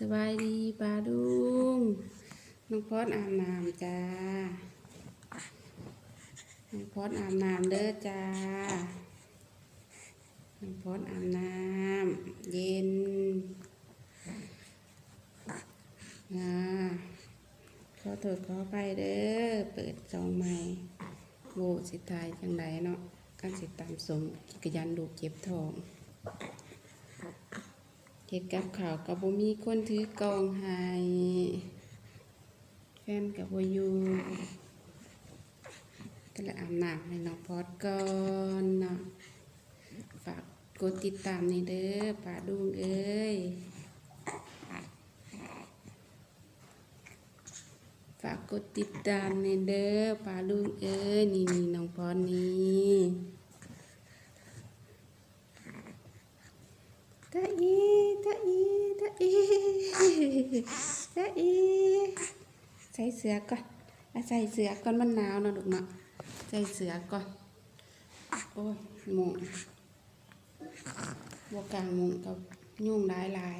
สบายดีปลาดุงน้องพอดอาบน้ำจ้าน้องพอดอาบน้ำเด้อจ้าน้องพอดอาบน้ำเย็นนะขอโทษขอไปเด้อเปิดจองใหม่โบสิตายจังไดเนาะกันสิตามสมกยันดูกเจ็บท้อง ฮ็ดกับข่าวกับบ่มีคนถือกองให้แฟนกับบ่อยู่ก็เลยอาบน้ำให้น้องพอดก่อนเนาะฝากกดติดตามนี่เด้อป้าดุงเอ้ยฝากกดติดตามนี่เด้อป้าดุงเอ้ยนี่นี่น้องพอดนี่ ตาอีตาอีตาอีตาอีใส่เสื้อก่อนใส่เสื้อก่อนมันหนาวนาะลูกเนาะใส่เสื้อก่อนโอ้ยหมุงบวกกลางหมุงกับยุ่งหลายหลาย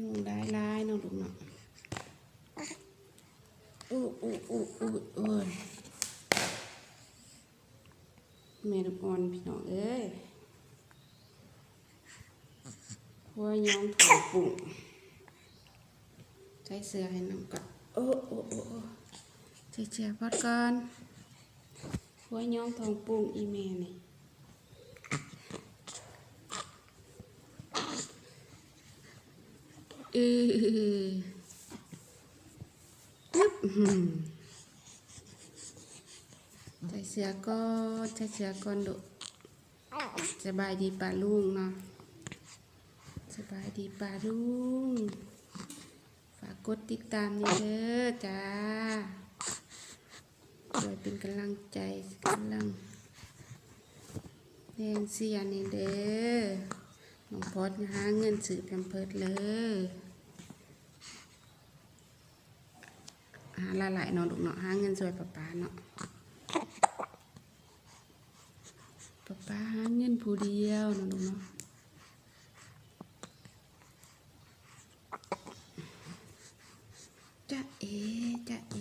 ยุ่งหลายหลายนาะลูกเนาะอู้อู้อู้อู้โอ้ แม่ลูกอ่อนพี่น้องเอ้ยหัวย้อมถอดปุ่งใช้เสื้อให้น้องก่อนโอ้โอ้โอ้โอ้ใช้เสื้อพอดก่อนหัวย้อมทองปุ่งอีแม่นี่อือหือ ใส่เสื้อก่อนใส่เสื้อก่อนดุสบายดีป่าลุงเนาะสบายดีป่าลุงฝากกดติดตามนี่เด้อจ้าโดยเป็นกำลังใจกำลังแรงเสียนี่เด้อน้องพอดหาเงินซื้อแพมเพิดเลยหาหลายๆเนาะลูกเนาะหาเงินช่วยป้าป้าเนาะ ป๊าป๊าหาเงินผู้เดียวนะลูกเนาะจะเอจะเอ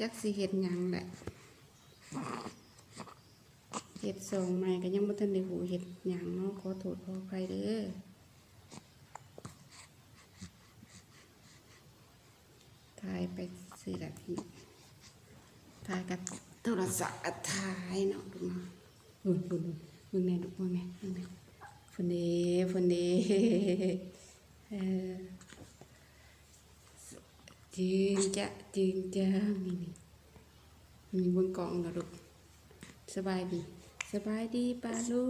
จักสิเห็ดหยังแหละเห็ดส่งใหม่ก็ยังบ่ทันได้หูเห็ดหยังเนาะขอโทษขออภัยเด้อถ่ายไปสิละพี่ ถ่ายกับโทรศัพท์ถ่ายเนาะลูกเนาะบุญบุญบุญแน่ลูกบุญแน่บุญแน่ฟุนเดฟุนเดเออจึงจะจึงจะมีนี่มีบนกล่องนะลูกสบายดี สบายดีป้าลุ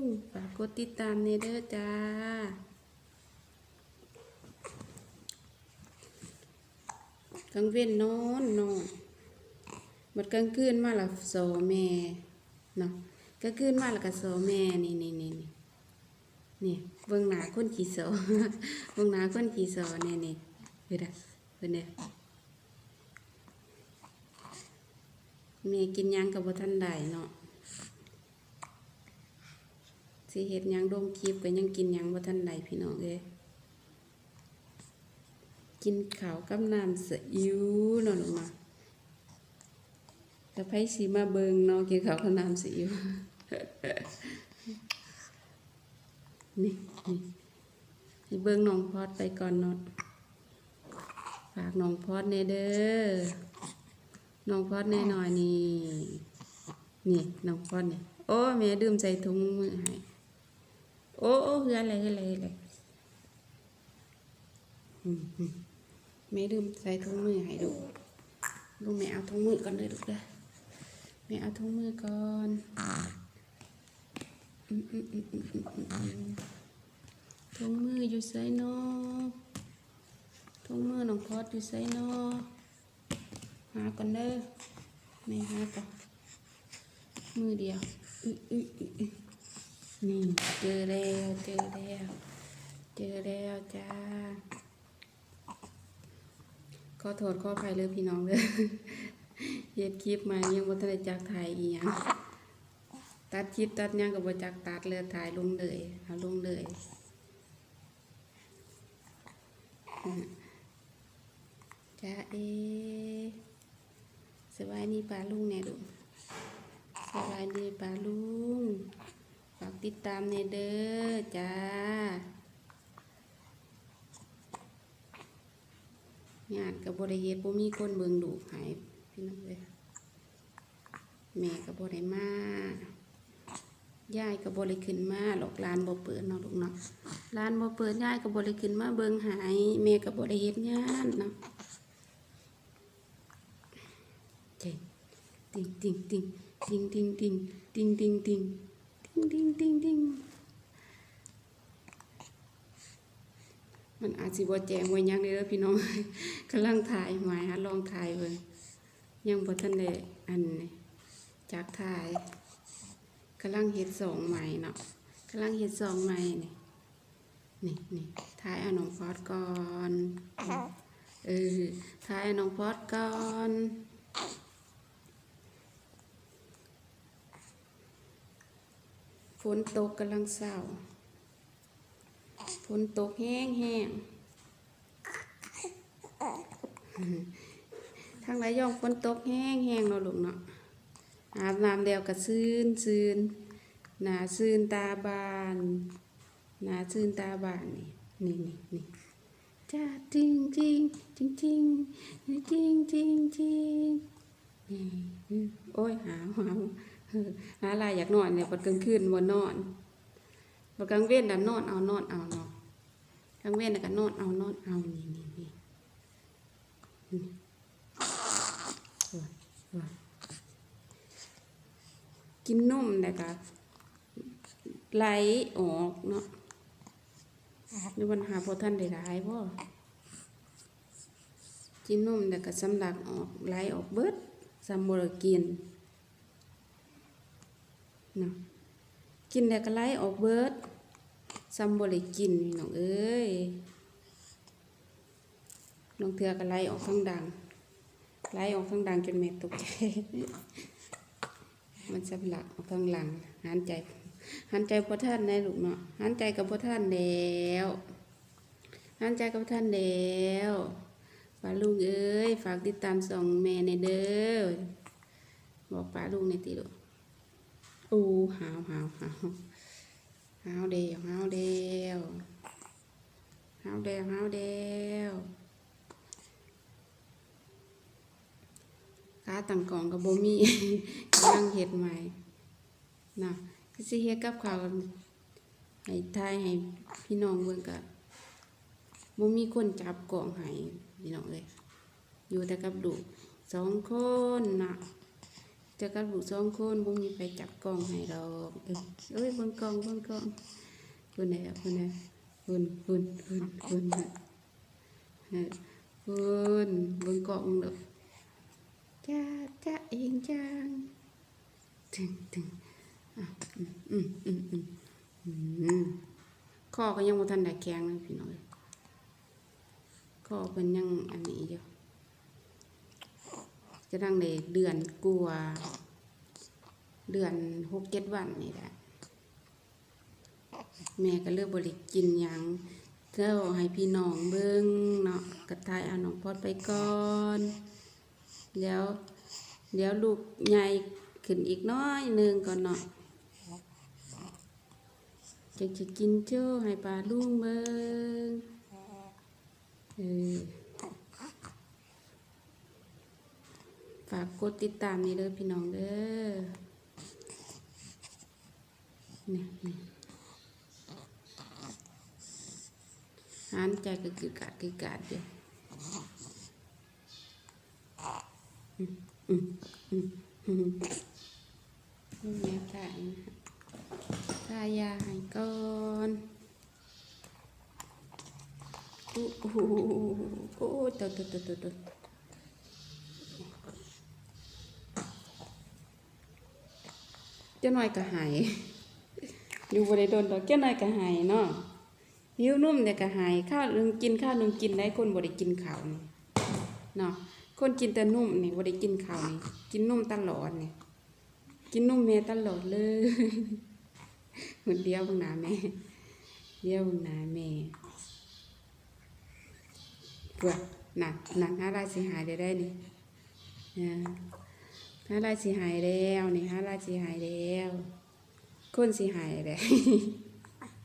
งฝากกดติดตามเนเด้อจ้ากลางเว้นนอนนอน บัดกลางคืนมาละโซแม่เนาะกลางคืนมาละก็โซแม่นี่นี่นี่นี่นี่เบิ่งหน้าคนขี่โซเบิ่งหน้าคนขี่โซนี่นี่เฮ็ดอะเพิ่นเด้อแม่กินยังก็บ่ทันได้เนาะสิเฮ็ดยังลงคลิปก็ยังกินยังบ่ทันได้พี่น้องเอ้ยกินข้าวกับน้ำซีอิ๊วเนาะลูกเนา แต่ไผสีมาเบิงเนาะกินข้าวกับน้ำซีอิ๊วนี่นี่ให้เบิงน้องพอดไปก่อนนาะฝากน้องพอดแน่เด้อน้องพอดแน่หน่อยนี่นี่น้องพอดเนี่ยโอ้แม่ดื่มใส่ถุงมือให้โอ้โอ้เฮืออะไรเฮืออะไรอะไรแม่ดื่มใส่ถุงมือให้ดูลูกแม่เอาถุงมือก่อนเลยลูกเด้อ แม่เอาถุงมือก่อนอืมอืมอืมอืมอืมอืมอืมถุงมืออยู่ไสเนาะถุงมือน้องพอดอยู่ไสเนาะหาก่อนเด้อแม่หาก่อนมือเดียวอื้ออื้ออื้ออื้อนี่เจอแล้วเจอแล้วเจอแล้วจ้าขอโทษขออภัยเลยพี่น้องเลย เฮ็ดคลิปมายังบ่ทันได้จักถ่ายอีหยังตัดคลิปตัดยังก็บ่จักตัดเลยถ่ายลงเลยเอาลงเลยจ้าเอสบายดีป้าลุงแน่ลูสบายดีป้าลุงฝากติดตามแหน่เด้อจ้าญาติก็บ่ได้เฮ็ดบ่มีคนเบิงลูกให้พี่น้องเอ้ย แม่ก็บ่ได้มายายก็บ่ได้ขึ้นมาหรอกร้านบ่เปิดเนาะลูกเนาะร้านบ่เปิดยายก็บ่ได้ขึ้นมาเบิงหายแม่ก็บ่ได้เฮ็ดงานเนาะเจ๋งติงติงติงติงติงติงติงติงติงติงติงติงติงมันอาจสิบ่แจ้งไว้ยังเด้อพี่น้องกำลังถ่ายหมายหาลองถ่ายเบิ่งยังบ่ทันได้อันนี้ จากถ่ายกำลังเฮ็ดสองใหม่เนาะกำลังเฮ็ดสองใหม่นี่นี่นี่ถ่ายเอาน้องพอดก่อนเออถ่ายเอาน้องพอดก่อนฝนตกกำลังเศร้าฝนตกแห้งแห้งทางไรย่องฝนตกแห้งแห้งเนาะลูกเนาะ อาบน้ำเดียวก็ซื่นซื่นหนาซื่นตาบานหนาซื่นตาบานนี่นี่นี่นี่จ้าจริงจริงจริงจริงจริงจริงจริงนี่โอ้ยหาหาเออหาอะไรอยากนอนเนี่ยพอกลางคืนวันนอนพอกลางเว้นน่ะนอนเอานอนเอาเนาะกลางเว้นนะก็นอนเอานอนเอานี่นี่นี่ กินนมแล้วก็ไหลออกเนาะหรือวันหาพอท่านได้ร้ายพ่กินนมแล้วก็สำลักออกไหลออกเบิดสำบรกินเนาะกินแล้วก็ไหลออกเบิดสำบริกินน้องเอ้ยน้องเถือก็ไหลออกทั้งดังไหลออกทั้งดังจนแม่ตกใจ มันสำลักออกทางหลังหันใจหันใจพระท่านในลูกเนาะหันใจกับพระท่านแล้วหันใจกับพระท่านแล้วป้าลุงเอ้ยฝากติดตามส่องแม่ในเด้อบอกป้าลุงในติลูกอู้หาวหาวหาวหาวเดียวหาวเดียวหาวเดียวหาวเดียว ขาตั้งกล่องกับโบมีกำลังเฮ็ดใหม่นะก็สิเฮ็ดกับข้าวให้ทายให้พี่น้องเบิ่งก็บ่มีคนจับกล่องให้พี่น้องเอ้ยอยู่แต่กับลูสองคนน่ะจะกับลูสองคนบ่มีไปจับกล่องให้เอ้ยเอ้ยเบิ่งกล่องเบิ่งกล่องเพิ่นน่ะเพิ่นน่ะเพิ่นเพิ่นเพิ่นเพิ่นนะเออเพิ่นเบิ่งกล่องเด้อ จ้าจ้าเองจังถึงถึงอะอืมอืมอืมอืมอืมข้อก็ยังบ่ทันได้แข็งเลยพี่น้อยข้อเพิ่นยังอันนี้อยู่จะดังได้เดือนกว่าเดือนหกเจ็ดวันนี่แหละแม่ก็เลือกบริกินยังเจ้าให้พี่น้องเบิ่งเนาะกระทายเอาน้องพอดไปก่อน เดี๋ยว เดี๋ยวลูกใหญ่ขึ้นอีกน้อยหนึ่งก่อนเนาะจะจะกินเจ้าให้ปลาลุงเบิงเออฝากกดติดตามนี่เด้อพี่น้องเด้อนี่นี่หานใจก็คือกาดคือกาดอยู่อืมอืมอืม นี่แม่ถ่ายนะทายาให้ก่อนโอู้หูโอ้ตัวตัวตัวตัวตัวเจ้าหน่อยก็หายอยู่บริโดนดอกเจ้าหน่อยก็หายเนาะหิวนุ่มเนี่ยก็หายข้าวนึงกินข้าวนึงกินได้คนบริกินข้าวเนาะ คนกินแต่นุ่มนี่บ่ได้กินข้าวนี่กินนุ่มตลอดนี่กินนุ่มแม่ตลอดเลยเหมือนเดียวบิ่งหนาแม่เดียวบิ่งหนาแม่เพื่อหนักหนักห้าราสิหายได้ได้นี่อ่าหาราสิหายแล้วนี่ห้าราสิหายแล้วคนสิหายแล้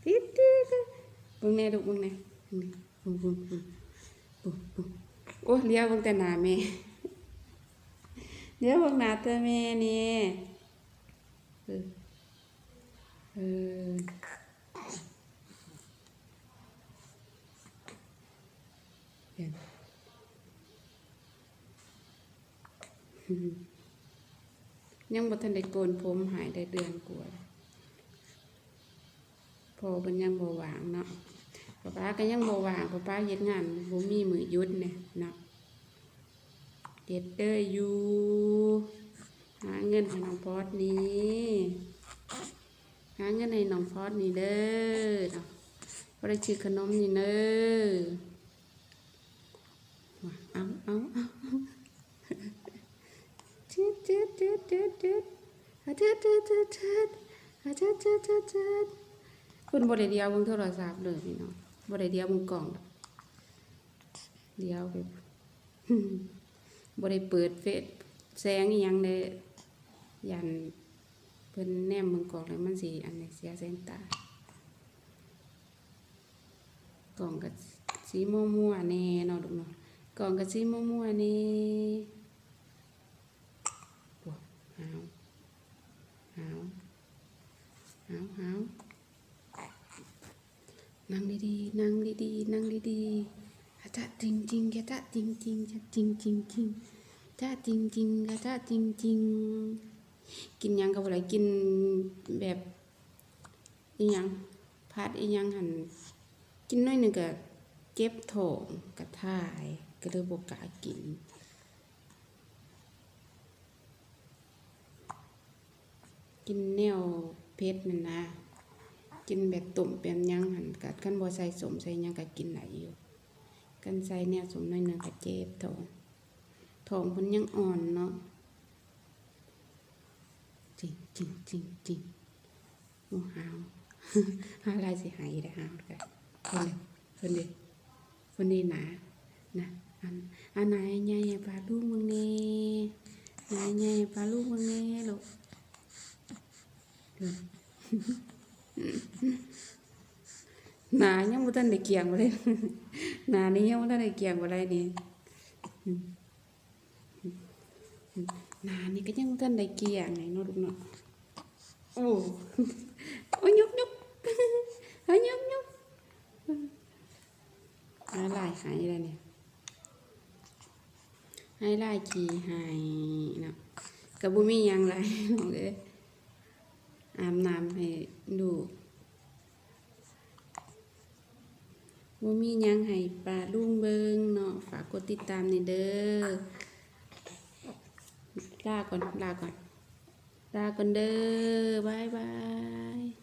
ติ๊ดติ๊ดบิ่งแน่ลูกบิ่งแน่บิ่งบิ่งบิ่งบิ่งบิ่ง โอ้เลี้ยวเบิ่งแต่หน้าแม่เลี้ยวเบิ่งหน้าแต่แม่นี่เออเออเห็นยังบ่ทันได้โกนผมหายได้เดือนกว่าพอเป็นยังบ่วางเนาะ ป้าป้าก็ยังบ่ว่างป้าป้าเฮ็ดงานบ่มีมือยุดเนี่ยนะเฮ็ดเด้ออยู่หาเงินให้น้องพอดนี่หาเงินให้น้องพอดนี่เด้อเนาะบ่ได้ซื้อขนมนี่เด้อะเอาเอาเอาจืดจืดจืดจืดจืดอะจืดจืดจืดจืดอะจืดจืดจืดจืดคุณบริเดียวมึงโทรศัพท์เลยพี่น้อง บริเดียวมึงกล่องเดียวไปบริเปิดเฟซแสงอหยังเลยยันเพิ่นแนมมึงกล่องเลยมันสีอันนี้เสียแสงตากล่องกับสีม่วมัวๆแน่เนาะลูกเนาะกล่องกับสีม่วมัวๆแน่โอ้หาวหาวหาวหาว นั่งดีๆ นั่งดีๆ นั่งดีๆอาจจะจริงจริงๆกะจะจริงจริงจะจริงจริงจริงๆจะจริงจริงๆกะจะจริงจริงๆกินยังกับอะไรกินแบบอียังพัดอียังหันกินน้อยหนึ่งก็เจ็บท้องกระท่ายก็เลยบกล้ากินกินแนวเพชรนั่นนะ กินแบบตุ่มแบบหยังหันกัดกันบ่ใส่สมใส่ยังก็กินไหลอยู่กันใส่แนวสมน้อยหนึงก็เจ็บท้องท้องเพิ่นยังอ่อนเนาะจริงจริงจริงจริงโอ้หาวหาลายสิหายได้หาวกันเพิ่นเด้เพิ่นเด้เพิ่นนี่หนานะอันอันไหนใหญ่ปลาลูกมึงแน่ไหนใหญ่ปลาลูกมึงแน่ลูกเด้อ หนายังบ่ทันได้เกี่ยงบ่ได้หนานี่ยังบ่ทันได้เกี่ยงบ่ได้นี่อืมอืมอืมหนานี่ก็ยังบ่ทันได้เกี่ยงไงเนาะลูกเนาะโอ้โอ้ยยุบยุบเฮ้ยยุบยุบหายลายหายอะไรเนี่ยใหายลายขี่หายเนาะก็บ่มียังหลายน้องเอ้ อาบน้ำให้ดูกว่ามียังให้ปลาลุงเบิงเนาะฝากกดติดตามนี่เด้อลาก่อนลาก่อนลาก่อนเด้อบายบาย